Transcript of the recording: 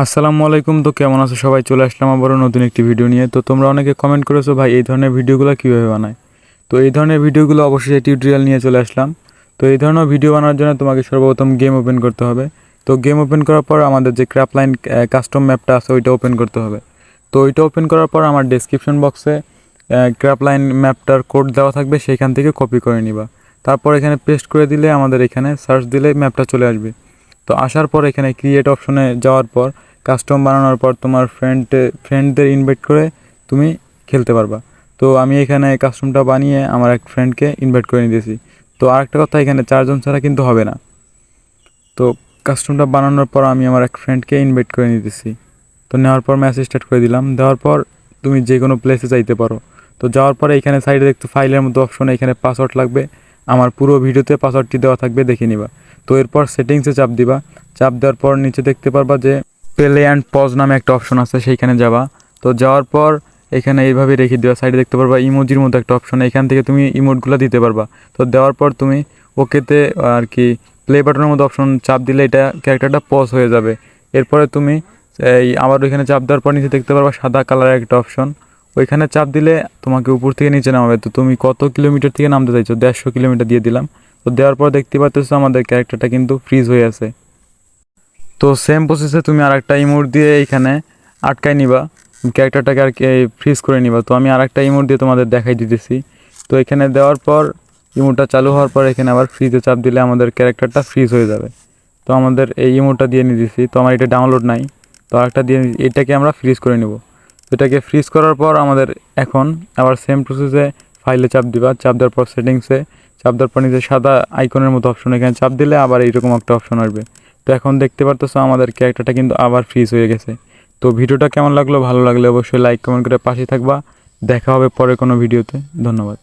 আসসালামু আলাইকুম, তো কেমন আছো? সবাই চলে আসলাম আবারও নতুন একটি ভিডিও নিয়ে। তো তোমরা অনেকে কমেন্ট করেছ, ভাই, এই ধরনের ভিডিওগুলো কীভাবে বানায়? তো এই ধরনের ভিডিওগুলো অবশ্যই টিউটোরিয়াল নিয়ে চলে আসলাম। তো এই ধরনের ভিডিও বানানোর জন্য তোমাকে সর্বপ্রথম গেম ওপেন করতে হবে। তো গেম ওপেন করার পর আমাদের যে ক্র্যাপলাইন কাস্টম ম্যাপটা আছে, ওইটা ওপেন করতে হবে। তো ওইটা ওপেন করার পর আমার ডেসক্রিপশন বক্সে ক্র্যাপলাইন ম্যাপটার কোড দেওয়া থাকবে, সেইখান থেকে কপি করে নিবা। তারপর এখানে পেস্ট করে দিলে আমাদের এখানে সার্চ দিলে ম্যাপটা চলে আসবে। তো আসার পর এখানে ক্রিয়েট অপশনে যাওয়ার পর কাস্টম বানানোর পর তোমার ফ্রেন্ডে ফ্রেন্ডদের ইনভাইট করে তুমি খেলতে পারবা। তো আমি এখানে কাস্টমটা বানিয়ে আমার এক ফ্রেন্ডকে ইনভাইট করে নিতেছি। তো আরেকটা কথা, এখানে চারজন ছাড়া কিন্তু হবে না। তো কাস্টমটা বানানোর পর আমি আমার এক ফ্রেন্ডকে ইনভাইট করে নিতেছি। তো নেওয়ার পর মেসেজ স্টার্ট করে দিলাম। দেওয়ার পর তুমি যে কোনো প্লেসে যাইতে পারো। তো যাওয়ার পরে এখানে সাইডে দেখতে ফাইলের মতো অপশন এখানে পাসওয়ার্ড লাগবে। আমার পুরো ভিডিওতে পাসওয়ার্ডটি দেওয়া থাকবে, দেখে নিবা। তো এরপর সেটিংসে চাপ দিবা। চাপ দেওয়ার পর নিচে দেখতে পারবা যে প্লে অ্যান্ড পজ নামে একটা অপশন আছে, সেইখানে যাবা। তো যাওয়ার পর এখানে এইভাবে রেখে দেওয়া সাইডে দেখতে পারবা ইমোজির মতো একটা অপশন এখান থেকে তুমি ইমোটগুলো দিতে পারবা। তো দেওয়ার পর তুমি ওকেতে আর কি প্লে বাটনের মতো অপশন চাপ দিলে এটা ক্যারেক্টারটা পজ হয়ে যাবে। এরপরে তুমি, এই, আবার ওইখানে চাপ দেওয়ার পর নিচে দেখতে পারবা সাদা কালারের একটা অপশন ওইখানে চাপ দিলে তোমাকে উপর থেকে নিচে নামাবে। তো তুমি কত কিলোমিটার থেকে নামতে চাইছো? দেড়শো কিলোমিটার দিয়ে দিলাম। তো দেওয়ার পর দেখতে পাচ্ছ আমাদের ক্যারেক্টারটা কিন্তু ফ্রিজ হয়ে আছে। তো সেম প্রসেসে তুমি আর একটা ইমোট দিয়ে এইখানে আটকায় নিবা। ক্যারেক্টারটাকে আর কি ফ্রিজ করে নিবা। তো আমি আর একটা ইমোট দিয়ে তোমাদের দেখাই দিতেছি। তো এখানে দেওয়ার পর ইমোটটা চালু হওয়ার পর এখানে আবার ফ্রিজে চাপ দিলে আমাদের ক্যারেক্টারটা ফ্রিজ হয়ে যাবে। তো আমাদের এই ইমোটটা দিয়ে নিতেছি। তো আমার এটা ডাউনলোড নাই। তো আরেকটা দিয়ে এটাকে আমরা ফ্রিজ করে নেব। এটাকে ফ্রিজ করার পর আমাদের এখন আবার সেম প্রসেসে ফাইলে চাপ দিবা। চাপ দেওয়ার পর সেটিংসে চাপ দেওয়ার পর নিজে সাদা আইকনের মতো অপশন এখানে চাপ দিলে আবার এইরকম একটা অপশন আসবে। তো এখন দেখতে পারতেছো আমাদের ক্যারেক্টারটা কিন্তু আবার ফ্রিজ হয়ে গেছে। তো ভিডিওটা কেমন লাগল? ভালো লাগলে অবশ্যই লাইক কমেন্ট করে পাশে থাকবা। দেখা হবে পরে কোনো ভিডিওতে। ধন্যবাদ।